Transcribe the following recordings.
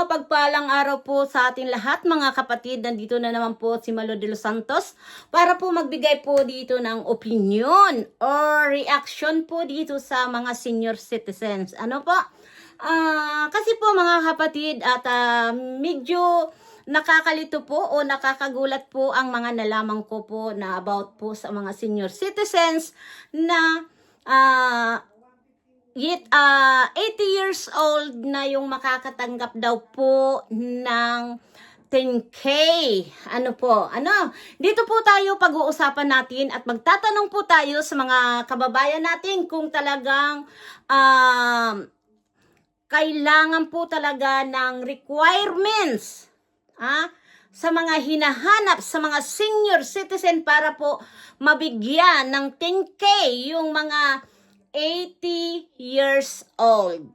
mapagpalang araw po sa ating lahat mga kapatid. Nandito na naman po si Malo de los Santos para po magbigay po dito ng opinion or reaction po dito sa mga senior citizens. Ano po? Ah, kasi po mga kapatid at ah, medyo nakakalito po o nakakagulat po ang mga nalaman ko po na about po sa mga senior citizens na ah Yet, ah 80 years old na yung makakatanggap daw po ng 10K. Ano po? Ano? Dito po tayo pag-uusapan natin at magtatanong po tayo sa mga kababayan natin kung talagang um, kailangan po talaga ng requirements ah, sa mga hinahanap sa mga senior citizen para po mabigyan ng 10K yung mga 80 years old.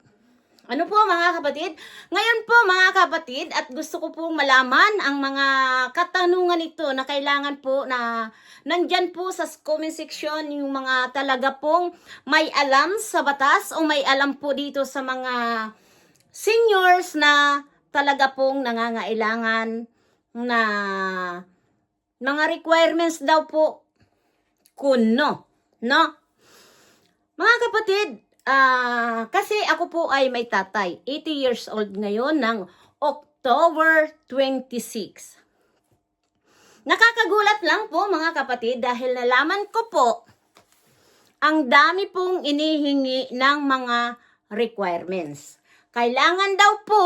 Ano po mga kapatid? Ngayon po mga kapatid at gusto ko pong malaman ang mga katanungan ito na kailangan po na nandyan po sa comment section yung mga talaga pong may alam sa batas o may alam po dito sa mga seniors na talaga pong nangangailangan na mga requirements daw po kuno, no? Mga kapatid, ah kasi ako po ay may tatay. 80 years old ngayon ng October 26. Nakakagulat lang po mga kapatid dahil nalaman ko po ang dami pong inihingi ng mga requirements. Kailangan daw po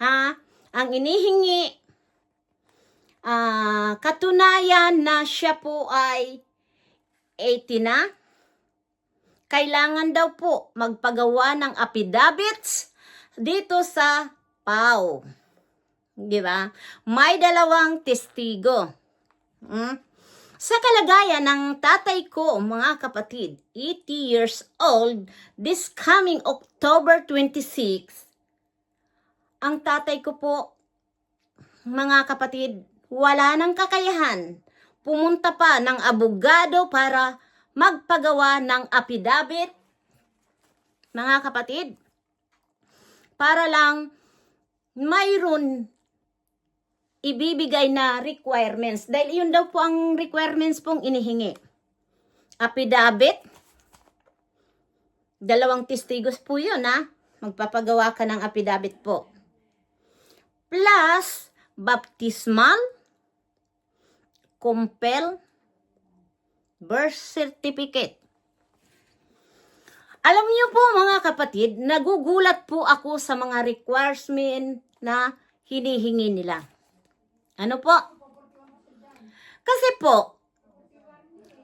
ha, ang inihingi ah katunayan na siya po ay 80 na kailangan daw po magpagawa ng affidavits dito sa PAO. Di ba? May dalawang testigo. Hmm? Sa kalagayan ng tatay ko, mga kapatid, 80 years old, this coming October 26, ang tatay ko po, mga kapatid, wala nang kakayahan. Pumunta pa ng abogado para magpagawa ng affidavit, mga kapatid, para lang mayroon ibibigay na requirements. Dahil yun daw po ang requirements pong inihingi. Affidavit, dalawang testigos po yun ha. Magpapagawa ka ng affidavit po. Plus, baptismal, compel, birth certificate. Alam niyo po mga kapatid, nagugulat po ako sa mga requirement na hinihingi nila. Ano po? Kasi po,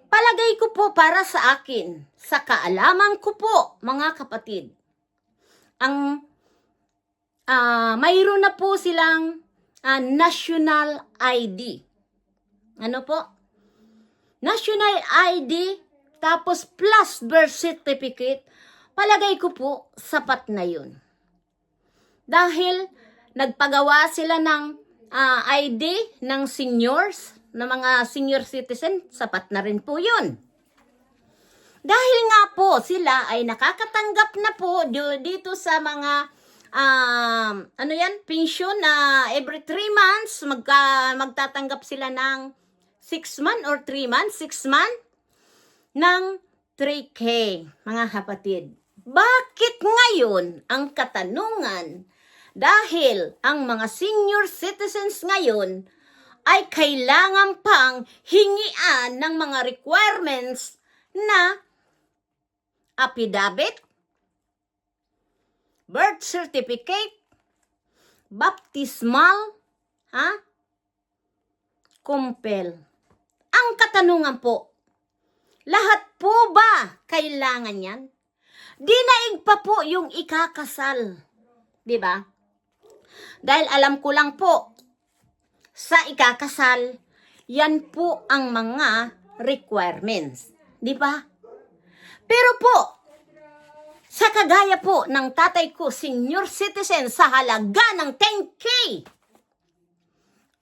palagay ko po para sa akin, sa kaalaman ko po mga kapatid, ang ah mayroon na po silang ah, national ID. Ano po? National ID, tapos plus birth certificate, palagay ko po, sapat na yun. Dahil nagpagawa sila ng ah, ID ng seniors, na mga senior citizen, sapat na rin po yun. Dahil nga po sila ay nakakatanggap na po di- dito sa mga um, ano yan, pension na every 3 months magka, magtatanggap sila ng 6 month or 3 months, 6 month ng 3K, mga kapatid. Bakit ngayon ang katanungan? Dahil ang mga senior citizens ngayon ay kailangan pang hingian ng mga requirements na affidavit, birth certificate, baptismal, ha? Compel. Ang katanungan po, lahat po ba kailangan yan? Dinaig pa po yung ikakasal. Di ba? Dahil alam ko lang po, sa ikakasal, yan po ang mga requirements. Di ba? Pero po, sa kagaya po ng tatay ko, senior citizen sa halaga ng 10K,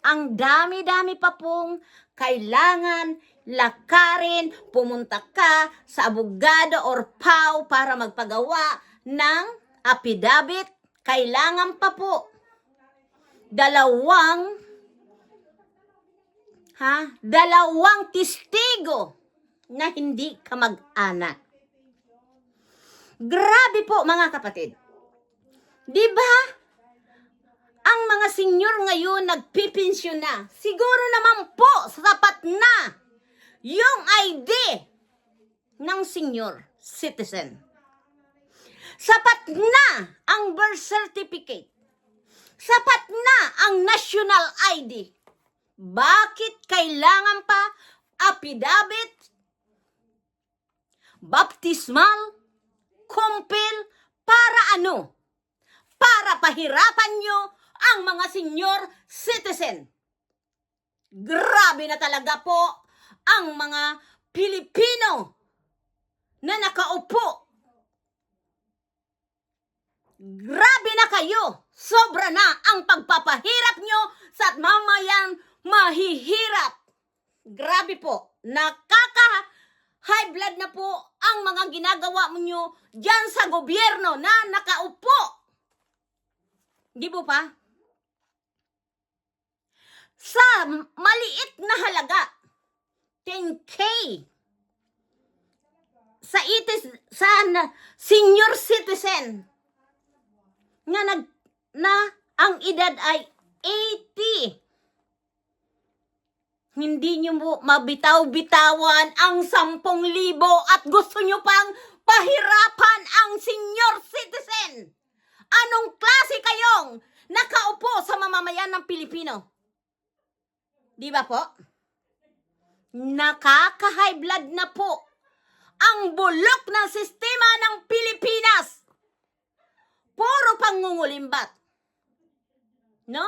ang dami-dami pa pong kailangan lakarin, pumunta ka sa abogado or PAW para magpagawa ng affidavit, kailangan pa po dalawang ha, dalawang testigo na hindi kamag-anak. Grabe po mga kapatid. 'Di ba? Ang mga senior ngayon nagpipensyon na. Siguro naman po sapat na yung ID ng senior citizen. Sapat na ang birth certificate. Sapat na ang national ID. Bakit kailangan pa affidavit, baptismal, kumpil, para ano? Para pahirapan nyo ang mga senior citizen. Grabe na talaga po ang mga Pilipino na nakaupo. Grabe na kayo! Sobra na ang pagpapahirap nyo sa mamayan mahihirap. Grabe po, nakaka high blood na po ang mga ginagawa nyo dyan sa gobyerno na nakaupo. Di po pa? Sa maliit na halaga, 10K sa itis sa na- senior citizen nga nag na ang edad ay 80 hindi nyo mo mabitaw-bitawan ang 10,000 at gusto nyo pang pahirapan ang senior citizen. Anong klase kayong nakaupo sa mamamayan ng Pilipino? Di ba po? Nakaka-high blood na po ang bulok ng sistema ng Pilipinas. Puro pangungulimbat. No?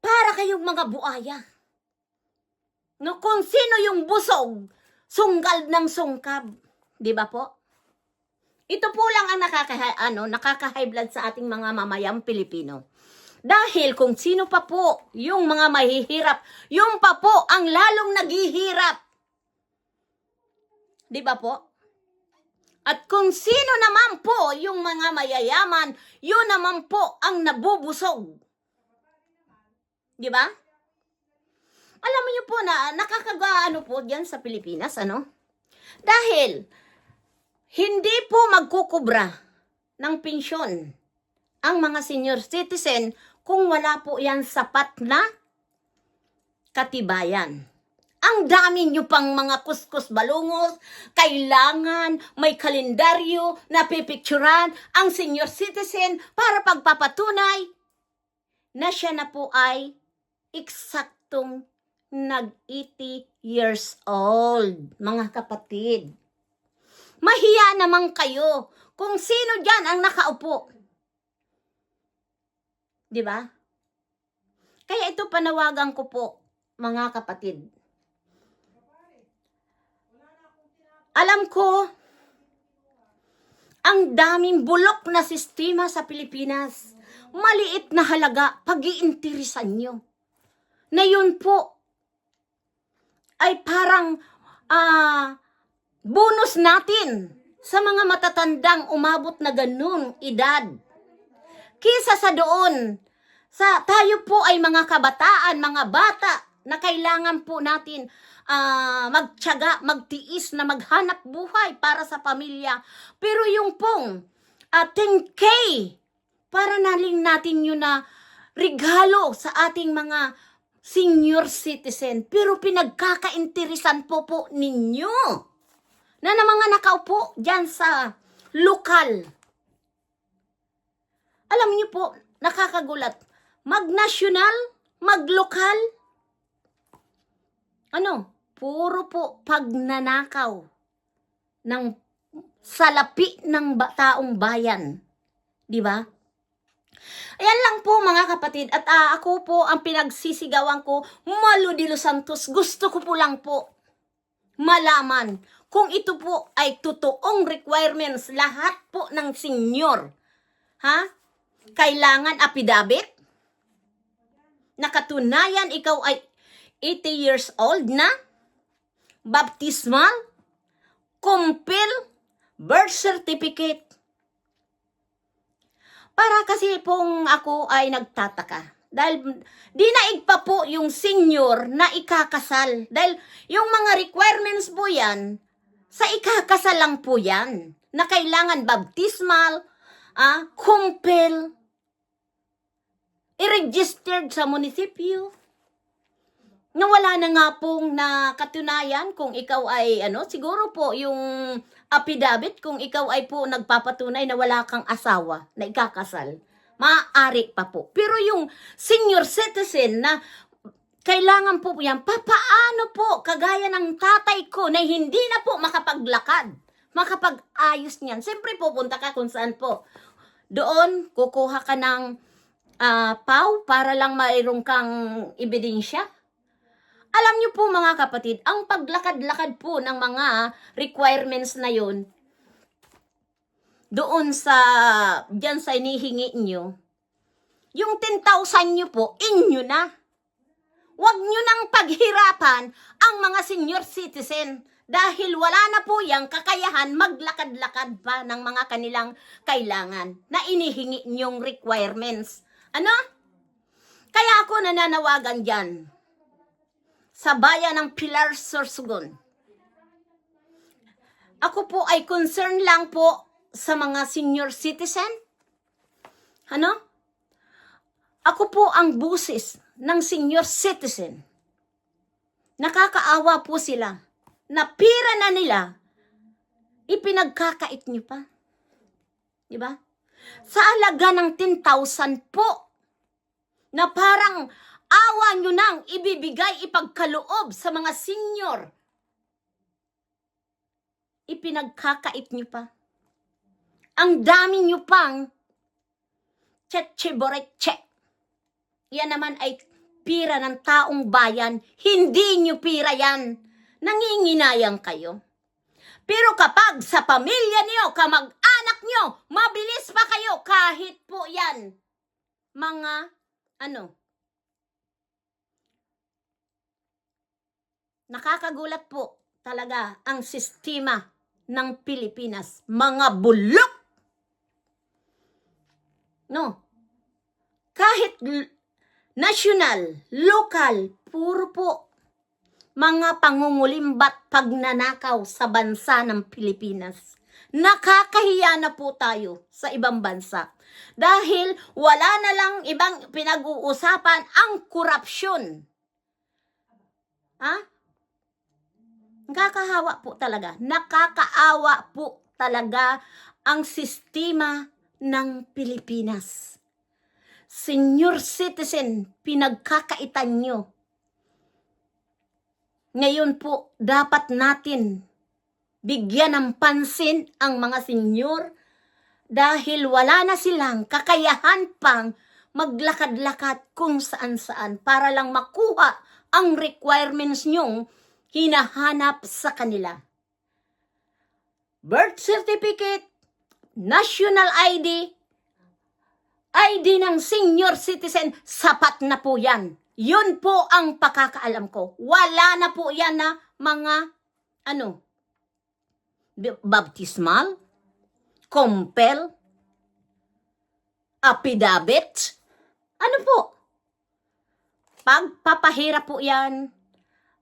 Para kayong mga buaya. No, kung sino yung busog, sunggal ng sungkab. Di ba po? Ito po lang ang nakaka ano, nakaka-high blood sa ating mga mamayang Pilipino. Dahil kung sino pa po yung mga mahihirap, yung pa po ang lalong naghihirap. Di ba po? At kung sino naman po yung mga mayayaman, yun naman po ang nabubusog. Di ba? Alam niyo po na nakakagaano po diyan sa Pilipinas, ano? Dahil hindi po magkukubra ng pensyon ang mga senior citizen kung wala po yan sapat na katibayan. Ang dami nyo pang mga kuskus balungos, kailangan may kalendaryo na pipicturan ang senior citizen para pagpapatunay na siya na po ay eksaktong nag-80 years old, mga kapatid. Mahiya naman kayo kung sino dyan ang nakaupo. Di ba? Kaya ito panawagan ko po, mga kapatid. Alam ko, ang daming bulok na sistema sa Pilipinas. Maliit na halaga, pag-iinteresan nyo. Na yun po, ay parang ah bonus natin sa mga matatandang umabot na ganun edad. Kisa sa doon, sa tayo po ay mga kabataan, mga bata na kailangan po natin ah magtiyaga, magtiis na maghanap buhay para sa pamilya. Pero yung pong ah, 10K, para naling natin yun na regalo sa ating mga senior citizen. Pero pinagkakainteresan po po ninyo na na mga nakaupo dyan sa lokal. Alam niyo po, nakakagulat. Mag-national, mag-lokal, ano, puro po pagnanakaw ng salapi ng ba- taong bayan. Di ba? Ayan lang po mga kapatid. At ah, ako po ang pinagsisigawan ko, Malu de Los Santos. Gusto ko po lang po malaman kung ito po ay totoong requirements lahat po ng senior. Ha? Kailangan affidavit? Nakatunayan ikaw ay 80 years old na? Baptismal? Kumpil? Birth certificate? Para kasi pong ako ay nagtataka. Dahil dinaig pa po yung senior na ikakasal. Dahil yung mga requirements po yan, sa ikakasal lang po yan. Na kailangan baptismal, ah, kumpel, i-registered sa munisipyo. Na wala na nga pong na katunayan kung ikaw ay ano, siguro po yung affidavit kung ikaw ay po nagpapatunay na wala kang asawa na ikakasal. Maaari pa po. Pero yung senior citizen na kailangan po yan, papaano po, kagaya ng tatay ko na hindi na po makapaglakad, makapag-ayos niyan. Siyempre pupunta ka kung saan po. Doon, kukuha ka ng ah, PAW para lang mayroong kang ebidensya. Alam niyo po mga kapatid, ang paglakad-lakad po ng mga requirements na yon doon sa, dyan sa inihingi nyo, yung 10,000 nyo po, inyo na. Huwag nyo nang paghirapan ang mga senior citizen dahil wala na po yung kakayahan maglakad-lakad pa ng mga kanilang kailangan na inihingi nyong requirements. Ano? Kaya ako nananawagan dyan sa bayan ng Pilar Sorsogon. Ako po ay concern lang po sa mga senior citizen. Ano? Ako po ang busis ng senior citizen. Nakakaawa po sila. Na pira na nila, ipinagkakait niyo pa. Di ba? Sa alaga ng 10,000 po, na parang awa nyo nang ibibigay ipagkaloob sa mga senior. Ipinagkakait nyo pa. Ang dami nyo pang checheboretse. Yan naman ay pira ng taong bayan. Hindi nyo pira yan. Nanginginayang kayo. Pero kapag sa pamilya niyo, kamag-anak nyo, mabilis pa kayo kahit po yan. Mga, ano, nakakagulat po talaga ang sistema ng Pilipinas. Mga bulok! No? Kahit national, local, puro po mga pangungulimbat pagnanakaw sa bansa ng Pilipinas. Nakakahiya na po tayo sa ibang bansa. Dahil wala na lang ibang pinag-uusapan ang korupsyon. Ha? Nakakahawa po talaga. Nakakaawa po talaga ang sistema ng Pilipinas. Senior citizen, pinagkakaitan nyo. Ngayon po, dapat natin bigyan ng pansin ang mga senyor dahil wala na silang kakayahan pang maglakad-lakad kung saan-saan para lang makuha ang requirements nyong hinahanap sa kanila. Birth certificate, national ID, ID ng senior citizen, sapat na po yan. Yun po ang pakakaalam ko. Wala na po yan na mga, ano, baptismal, compel, affidavit. Ano po? Pagpapahirap po yan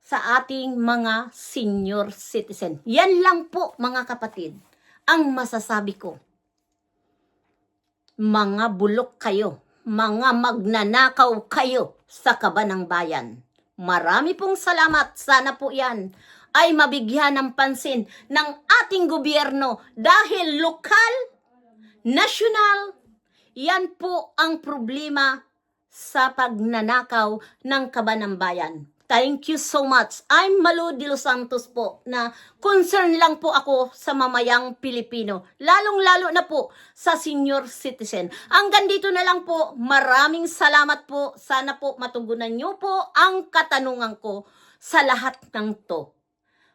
sa ating mga senior citizen. Yan lang po mga kapatid ang masasabi ko. Mga bulok kayo, mga magnanakaw kayo sa kaba ng bayan. Marami pong salamat. Sana po yan ay mabigyan ng pansin ng ating gobyerno dahil lokal, national, yan po ang problema sa pagnanakaw ng kaba ng bayan. Thank you so much. I'm Malu de Los Santos po na concern lang po ako sa mamayang Pilipino. Lalong-lalo na po sa senior citizen. Hanggang dito na lang po. Maraming salamat po. Sana po matugunan niyo po ang katanungan ko sa lahat ng to.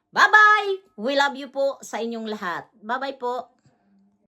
Bye-bye! We love you po sa inyong lahat. Bye-bye po.